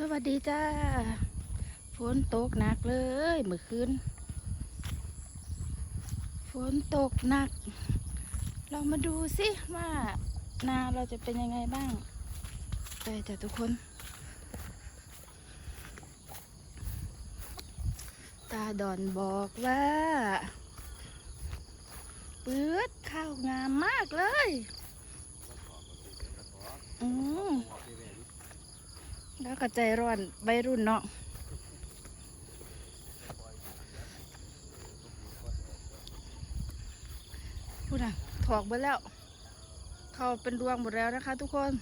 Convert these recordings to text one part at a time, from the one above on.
สวัสดีจ้าฝนตกหนักเลยเมื่อคืนฝนตกหนัก เรามาดูสิว่านาเราจะเป็นยังไงบ้างไปจ้ะทุกคน ตาดอนบอกว่าเปื๊ดข้าวงามมากเลย อืม แล้วก็ใจร้อนใบรุ่นเนาะพูดนะถอกไปแล้ว เขาเป็นดวงหมดแล้วนะคะ ทุกคน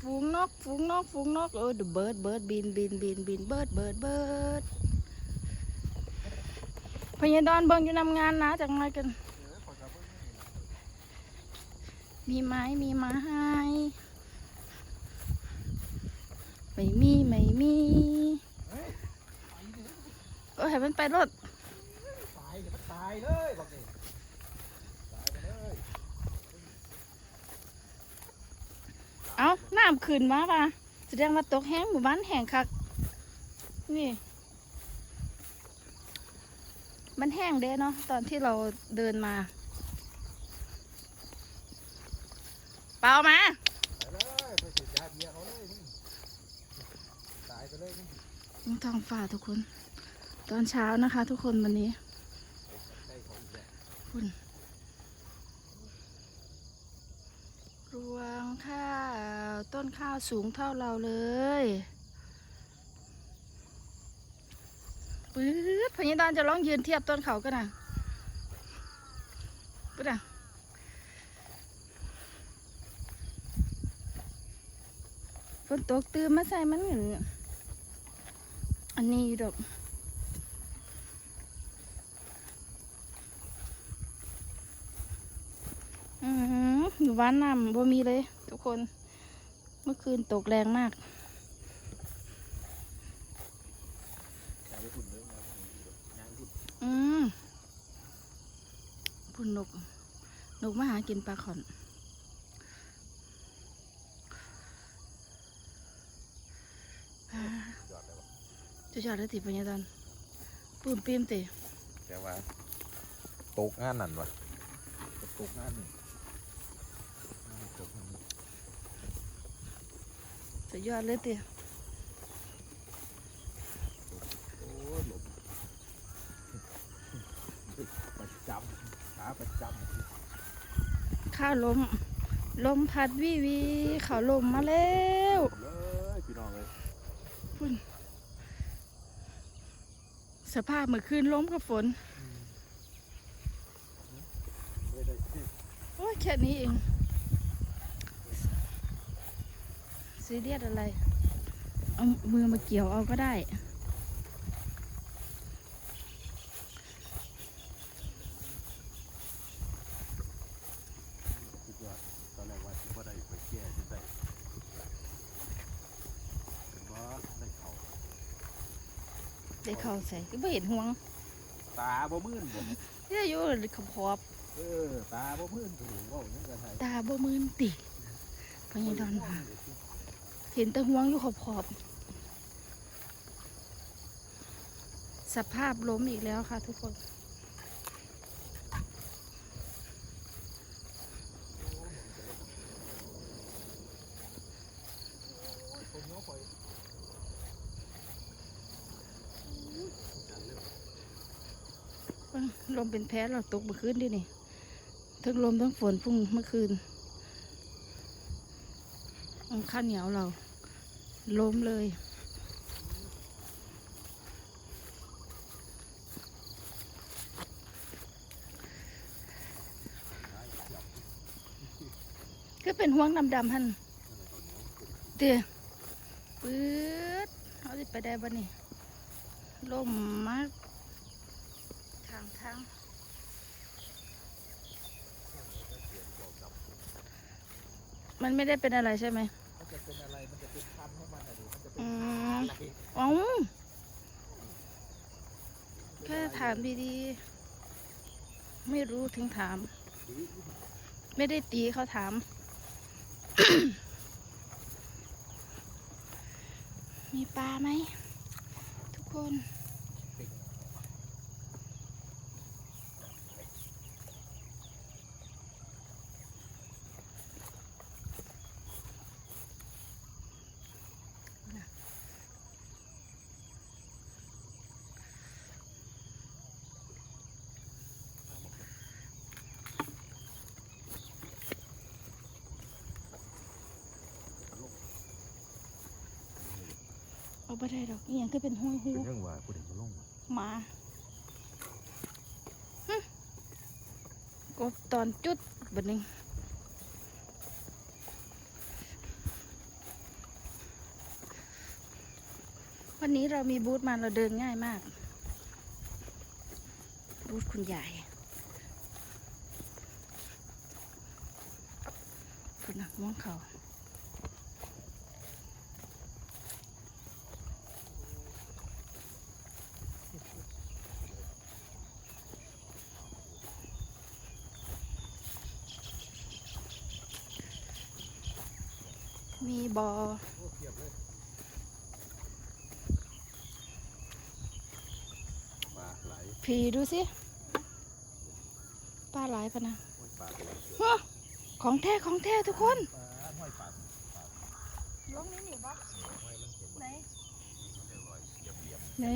ฝูงนก ฝูงนก ฝูงนก เออเดเบิร์ดเบิร์ดบินบินบินบินเบิร์ดเบิร์ดเบิร์ดพญาดอนเบิ่งอยู่นำงานนะจากไงกัน มีไม้มีไม้ มีไม่มีเออให้มันไปรถตายเดี๋ยวมันตายเลยบอกนี่ตายไปเลยเอาน้ำขึ้นมาป่ะแสดงว่าตกแห้งหมู่บ้านแห้งคัก นี่ มันแห้งเด้เนาะตอนที่เราเดินมา เปล่ามา ตายเลยไปฉีดยาเบียร์เขาเลยนี่ตายไปเลยนี่ นี่ ท้องฟ้าทุกคน ตอนเช้านะคะ ทุกคนวันนี้คุณรวงข้าวต้นข้าวสูงเท่าเราเลยปื๊ดพญาดานจะลองยืนเทียบต้นเขากันนะปื๊ดอะฝนตกตื่นมาใส่มันเหมือน อันนี้ดอกอืมอยู่บ้านน้ำบ่มีเลย ทุกคน เมื่อคืนตกแรงมากยาไปฝุ่นเลยนะยางฝุ่นอืมพุ่นนก นกมาหากินปลาขอนอ่าย อดเลยวะ จะจอดได้ติปัญญาตอนปื้มปีมติแต่ว่าตกงานนั่นวะตกงานนี่งานตกงานนี่จะยอดเลยติโอ้ยหลบประจำขาประจข้าวลม ลมพัดวิวีเขาลมมาแล้วำเลยพี่น้องเลย สภาพเมื่อคืนล้มกับฝน โอ้ยแค่นี้เองซีเรียสอะไร เอามือมาเกี่ยวเอาก็ได้ว่าตอนแรกว่าคิดว่าได้ไปแก้ที่ได้เป็นว่าได้เขา ได้เข้าใส่ก็ไม่เห็นห่วง ตาบ่มื่นบ่เดี๋ยวอยู่ขอบขอบเออตาบ่มื่นถูกว่าอย่างกันไทยตาบ่มืนติพญาดอนค่ะเห็นแตะห่วงอยู่ขอบขอบสภาพล้มอีกแล้วค่ะทุกคน ลมเป็นแพ้เราตกเมื่อคืนดินี่ทั้งลมทั้งฝนพุ่งเมื่อคืนอาข้าวเหนียวเรา ล้มเลย ก็เป็นห่วงดำๆฮันเตี้ยปื๊ดเอาสิไปได้บ่นี่ลมมาก ทางทางมันไม่ได้เป็นอะไรใช่ไหมมันจะเป็นอะไร มันจะเป็นพันธุ์ให้มันอะดิมันจะเป็นอืมอะไรอ๋อแค่ถามดีๆ ไม่รู้ถึงถาม ไม่ได้ตีเขาถาม มีปลาไหมทุกคน เอาไปได้ดอกอหย่างก็เป็นห้อยหูเป็นเรื่องว่าผู้ใดมาลงหมาหึกบตอนจุดบัดนึงวันนี้เรามีบูธมาเราเดินง่ายมาก บูธคุณยายคุณนักม่วงเขา มี บอโอ้เพียบเลยปลาไหลพีดูสิปลาหลายปะนะห้อยปลาไหลฮะของแท้ของแท้ทุกคนปลาห้อยปลาลงนี่นี่บอห้อยมันเห็นไหนเรียบร้อยเหยียบเหลี่ยมไหน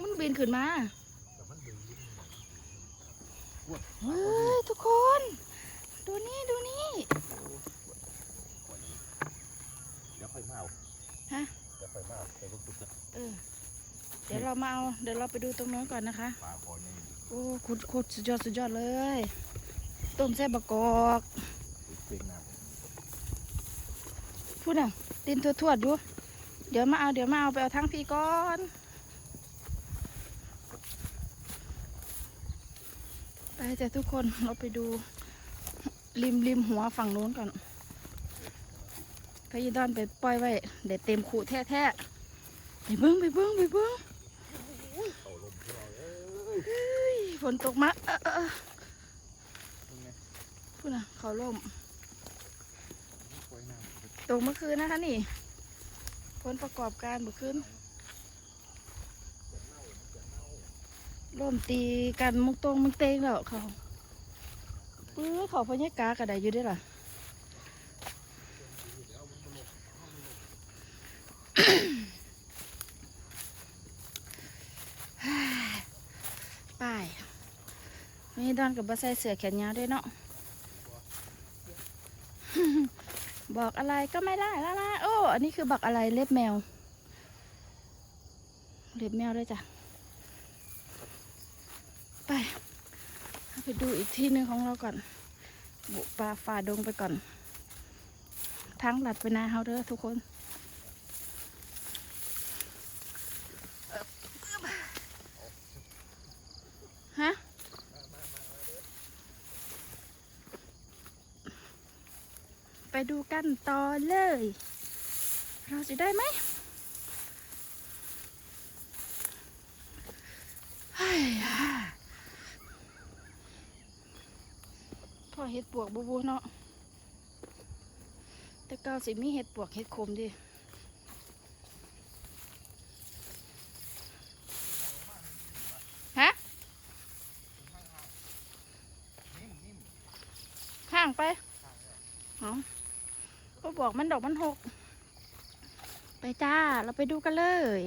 มันบินขึ้นมาแต่มันดึงยิ้มมันเฮ้ยทุกคน ดูนี่ดูนี่ เดี๋ยวค่อยมาเอา ฮะ เดี๋ยวค่อยมาเอาไปพวกตุ๊กตาเออ เดี๋ยวเรามาเอาเดี๋ยวเราไปดูตรงนู้นก่อนนะคะ ปลาคอนี่โอ้คุดคุดสุดยอดสุดยอดเลย ต้มแซ่บบักกอกเป็นน้พูดน่ะตีนทวดๆอยู่ เดี๋ยวมาเอาเดี๋ยวมาเอาไปเอาทั้งพี่ก่อนไปแต่ทุกคนเราไปดูริมริมหัวฝั่งโน้นก่อนพ ยีดอนไปปล่อยไว้เดี๋ยวเต็มขู่แท้ๆไปเบิ้งไปเบิ้งไปเบิ้งฝนตกมาพูดนะเขาล่มตกเมื่อคืนนะคะนี่ผลประกอบการเมื่อคืนร่มตีกันมุกตรงมุกเตงแล้วเขาเออเขาพญากากระไดอยู่ด้วยล่ะ ไป้ายมีดอนกับบะใส่เสือแขนยาวด้วยเนาะ บอกอะไรก็ไม่ได้ล้วนะโอ้ อันนี้คือบักอะไรเล็บแมว เล็บแมวด้วยจ้ะ ไปไปดูอีกที่หนึ่งของเราก่อน บุป่าฝ่าดงไปก่อน ทั้งหลัดไปนาเฮาเด้อทุกคน ฮะ ไป ดูกันต่อเลย เราจะได้ไหมเฮ้ห่าพ่อเห็ดปวกบูบูเนาะแต่เก้าสิมีเห็ดปวกเห็ดขมดิฮะห่างไปเอาก็ บอกมันดอกมันหก ไปจ้า เราไปดูกันเลย